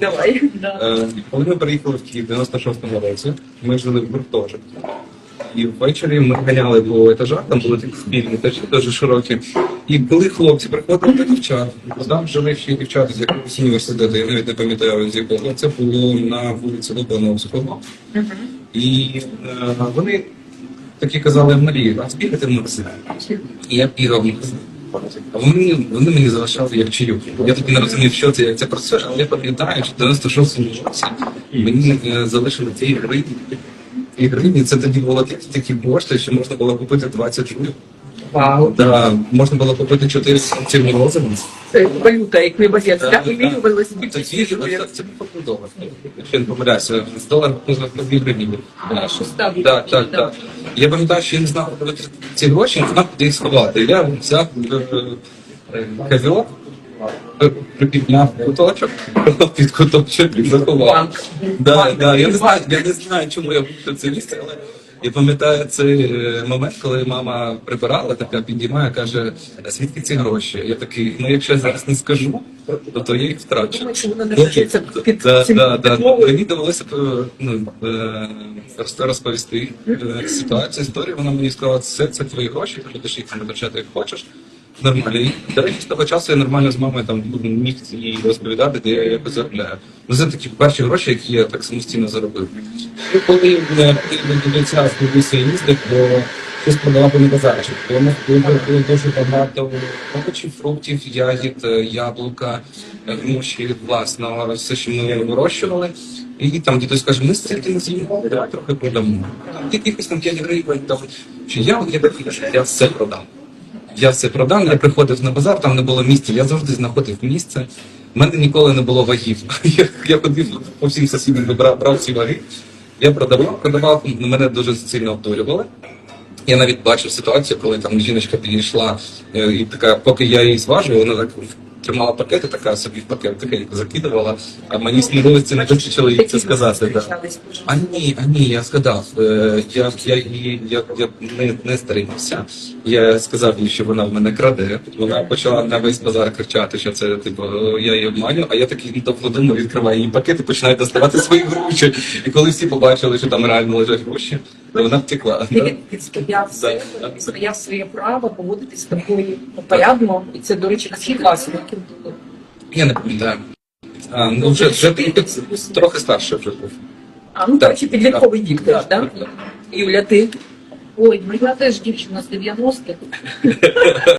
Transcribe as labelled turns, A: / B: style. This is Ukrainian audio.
A: Давай.
B: Е, Коли ми приїхали в Київ в 96-му році, ми жили в гуртожитку. І ввечері ми ганяли по етажах, там були такі спільні етажі дуже широкі. І коли хлопці приходили до дівчат, там жили ще дівчата з якогось університету, я навіть не пам'ятаю з якого. Це було на вулиці Лобановського. І е, вони такі казали Марії, а збігати в магазин. І я бігав в магазин. А вони, вони мені залишали як чайок. Я тоді не розумів, що це, як це працює, але я пам'ятаю, що в 96-му році мені е, залишили ці гривні. І гривні це тоді було такі кошти, що можна було купити 20 жулів.
A: Вау.
B: Да, можна було купити 4 ці морозиво.
A: Це валюта, як не багець. Так,
B: да.
A: вимірювалося
B: Тоді це це долар. Якщо не помиляюся, з долара можна на 2 гривні.
A: А, що ставить?
B: Так, так, так. Я пам'ятаю, що я не знав, куди ці гроші, не знав, куди їх сховати. Я взяв е, е, е, припідняв куточок, під куточок і заховав. Да, да, я не знаю, я не знаю, чому я це місце, але я пам'ятаю цей е, момент, коли мама прибирала, така підіймає, каже, звідки ці гроші? Я такий, ну якщо я зараз не скажу, то, то я їх втрачу.
A: Думаю, що воно не під
B: Да,
A: цим
B: да, да. Мені довелося ну, е, розповісти е, ситуацію, історію. Вона мені сказала, це, це твої гроші, ти будеш їх витрачати як хочеш. Нормально. І, до речі, з того часу я нормально з мамою там міг їй розповідати, де я якось заробляю. Ну, це такі перші гроші, які я так самостійно заробив. І коли е, до кінця сподівався їздив, то щось продавав на базарчик. Було, було, дуже багато овочів, фруктів, ягід, е, яблука, е, груші, власного, все, що ми вирощували. І там дідусь каже, ми стільки не з'їмо, трохи продамо. Там якихось там 5 гривень, там, чи я, я я все продам. Я все продав, я приходив на базар, там не було місця, я завжди знаходив місце. У мене ніколи не було вагів. Я, я ходив по всім сусідам, брав, брав ці ваги. Я продавав, продавав, мене дуже сильно обдурювали. Я навіть бачив ситуацію, коли там жіночка підійшла е, і така, поки я її зважую, вона так тримала пакети, така собі в пакет тихенько закидувала, а мені сміливості не вистачило їй це сказати. Да. А ні, а ні, я сказав. е, Я, я, її- я, я не, не стримався. Я сказав їй, що вона в мене краде. Вона почала на весь базар кричати, що це типу я її обманю. А я такий довго думаю, відкриваю її пакет і починаю доставати свої гроші. І коли всі побачили, що там реально лежать гроші, то вона втекла.
A: Від- відстояв себе,
B: Да.
A: відстояв своє право поводитись з тобою порядно. І це, до речі, років було?
B: Я не пам'ятаю. А, ну вже, вже трохи старше вже був.
A: А, ну,
B: Так.
A: коротше, підлітковий вік теж,
B: так,
A: Юля, ти?
C: Ой, ну я теж дівчина з 90-х.